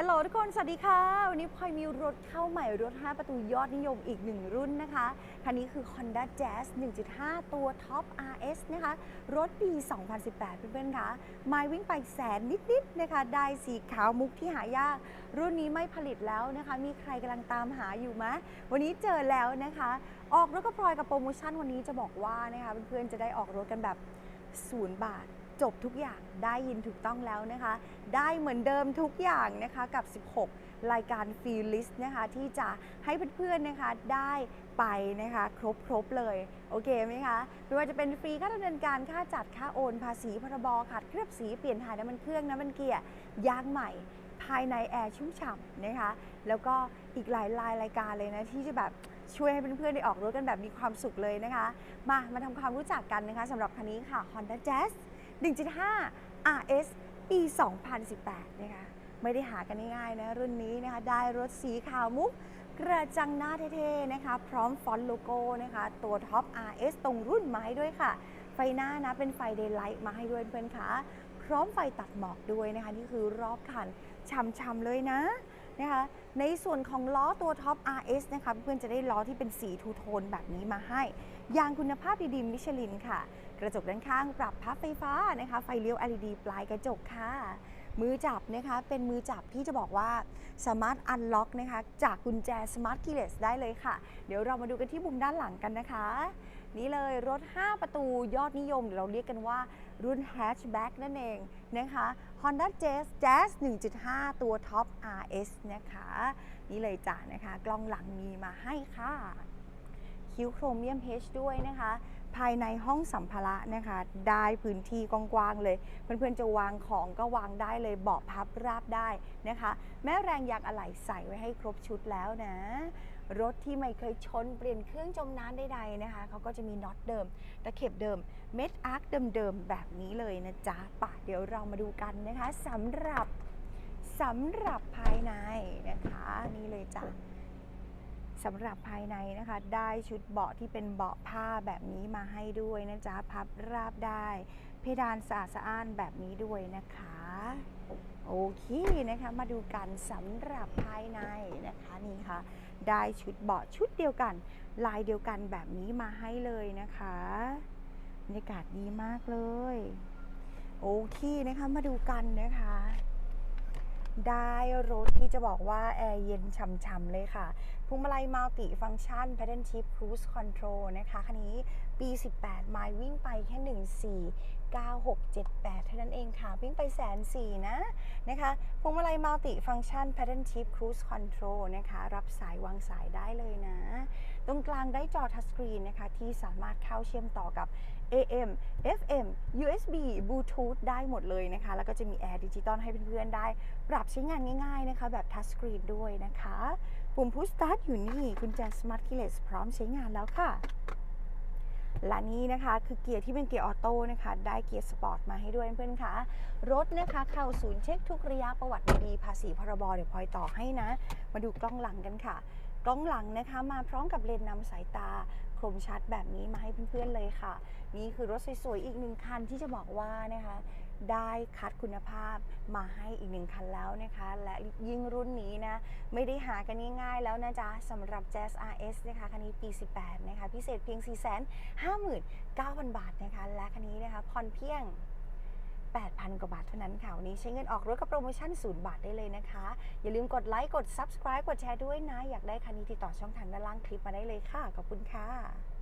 ฮัลโหลทุกคน สวัสดีค่ะ วันนี้พลอยมีรถเข้าใหม่รถ 5 ประตูยอดนิยมอีกหนึ่งรุ่นนะคะ คันนี้คือ Honda Jazz 1.5 ตัว Top RS นะคะ รถปี 2018 เพื่อนๆคะไมล์วิ่งไปแสนนิดๆนะคะ ได้สีขาวมุกที่หายาก รุ่นนี้ไม่ผลิตแล้วนะคะ มีใครกำลังตามหาอยู่ไหมวันนี้เจอแล้วนะคะ ออกรถกับพลอยกับโปรโมชั่นวันนี้จะบอกว่านะคะเพื่อนๆจะได้ออกรถกันแบบศูนย์บาท จบทุกอย่างได้ยินถูกต้องแล้วนะคะ ได้เหมือนเดิมทุกอย่างนะคะกับ 16 รายการฟรีลิสต์นะคะที่จะให้เพื่อนๆนะคะได้ไปนะคะครบครบๆเลย โอเคไหมคะไม่ว่าจะเป็นฟรีค่าดำเนินการค่าจัดค่าโอน ภาษีพรบขัดเคลือบสีเปลี่ยนถ่ายน้ำมันเครื่องน้ำมันเกียร์ยางใหม่ ภายในแอร์ชุ่มฉ่ำนะคะ แล้วก็อีกหลายรายรายการเลยนะที่จะแบบช่วยให้เพื่อนๆได้ออกรถกันแบบมีความสุขเลยนะคะ มามาทำความรู้จักกันนะคะสำหรับคันนี้ค่ะ Honda Jazz 1.5 RS ปี 2018 นะคะ ไม่ได้หากันง่ายๆนะ รุ่นนี้นะคะ ได้รถสีขาวมุกกระจังหน้าเท่ๆนะคะ พร้อมฟอนต์โลโก้นะคะ ตัวท็อป RS ตรงรุ่นไม้ด้วยค่ะ ไฟหน้านะ เป็นไฟเดย์ไลท์มาให้ด้วยเพื่อนๆคะพร้อมไฟตัดหมอกด้วยนะคะ นี่คือรอบคันช่ำๆเลยนะนะคะในส่วนของล้อตัวท็อป RS นะคะเพื่อนจะได้ล้อที่เป็นสีทูโทนแบบนี้มาให้ ยางคุณภาพดีๆมิชลินค่ะ กระจกด้านข้างปรับพับไฟฟ้านะคะ ไฟเลี้ยว LED ปลายกระจกค่ะ มือจับนะคะ เป็นมือจับที่จะบอกว่าสามารถอันล็อกนะคะ จากกุญแจ Smart Keyless ได้เลยค่ะ เดี๋ยวเรามาดูกันที่มุมด้านหลังกันนะคะ นี่เลยรถ 5 ประตูยอดนิยมเดี๋ยวเราเรียกกันว่ารุ่น Hatchback นั่นเองนะคะ Honda Jazz Jazz 1.5 ตัว Top RS นะคะ นี่เลยจ้ะนะคะ กล้องหลังมีมาให้ค่ะ คิ้วโครเมียม H ด้วยนะคะ ภายในห้องสัมภาระนะคะ ได้พื้นที่กว้างๆเลย เพื่อนๆจะวางของก็วางได้เลยเบาะพับราบได้นะคะ แม้แรงยางอะไหล่ใส่ไว้ให้ครบชุดแล้วนะ รถที่ไม่เคยชนเปลี่ยนเครื่องจมน้ำใดๆนะคะเขาก็จะมีน็อตเดิมตะเข็บเดิมเม็ดอาร์คเดิมๆแบบนี้เลยนะจ๊ะป่ะเดี๋ยวเรามาดูกันนะคะสำหรับสำหรับภายในนะคะ นี่เลยจ้ะ สำหรับภายในนะคะ ได้ชุดเบาะที่เป็นเบาะผ้าแบบนี้มาให้ด้วยนะจ๊ะพับราบได้ เพดานสะอาดสะอ้านแบบนี้ด้วยนะคะ โอเคนะคะมาดูกันสำหรับภายในนะคะนี่ค่ะ ได้ชุดเบาะชุดเดียวกัน ลายเดียวกันแบบนี้มาให้เลยนะคะบรรยากาศดีมากเลย โอเคนะคะมาดูกันนะคะ ได้รถที่จะบอกว่า แอร์เย็นฉ่ำๆเลยค่ะพวงมาลัยมัลติฟัง c t ชัน Pattern Shift Cruise Control นะคะคันนี้ปี 18 ไมล์วิ่งไปแค่ 149678 เท่านั้นเองค่ะ วิ่งไปแสนสี่นะนะคะพวงมาลัยมัลติฟัง c t ชัน Pattern Shift Cruise Control นะคะ รับสายวางสายได้เลยนะ ตรงกลางได้จอทัชสกรีนนะคะที่สามารถเข้าเชื่อมต่อกับ AM FM USB Bluetooth ได้หมดเลยนะคะ แล้วก็จะมีแอร์ดิจิตอลให้เพื่อนๆได้ ปรับใช้งานง่ายๆนะคะ แบบทัชสกรีนด้วยนะคะ ปุ่มพุชสตาร์ทอยู่นี่กุญแจ Smart Keyless พร้อมใช้งานแล้วค่ะและนี่นะคะคือเกียร์ที่เป็นเกียร์ออโต้นะคะ ได้เกียร์สปอร์ตมาให้ด้วยเพื่อนๆคะรถนะคะเข้าศูนย์เช็คทุกระยะประวัติดีภาษีพรบเดี๋ยวพลอยต่อให้นะ มาดูกล้องหลังกันค่ะ ล้องหลังนะคะมาพร้อมกับเลนส์นำสายตาคมชัดแบบนี้มาให้เพื่อนๆเลยค่ะ นี่คือรถสวยๆอีกหนึ่งคันที่จะบอกว่านะคะ ได้คัดคุณภาพมาให้อีกหนึ่งคันแล้วนะคะ และยิ่งรุ่นนี้นะ ไม่ได้หากันง่ายๆแล้วนะจ๊ะสำหรับ Jazz RS นะคะ คันนี้ปี 18 นะคะ พิเศษเพียง 459,000 บาทนะคะ และคันนี้นะคะผ่อนเพียง 8,000 กว่าบาทเท่านั้นค่ะ วันนี้ใช้เงินออกรถกับโปรโมชั่น 0 บาทได้เลยนะคะ อย่าลืมกดไลค์ กด Subscribe กดแชร์ด้วยนะ อยากได้คันนี้ติดต่อช่องทางด้านล่างคลิปมาได้เลยค่ะ ขอบคุณค่ะ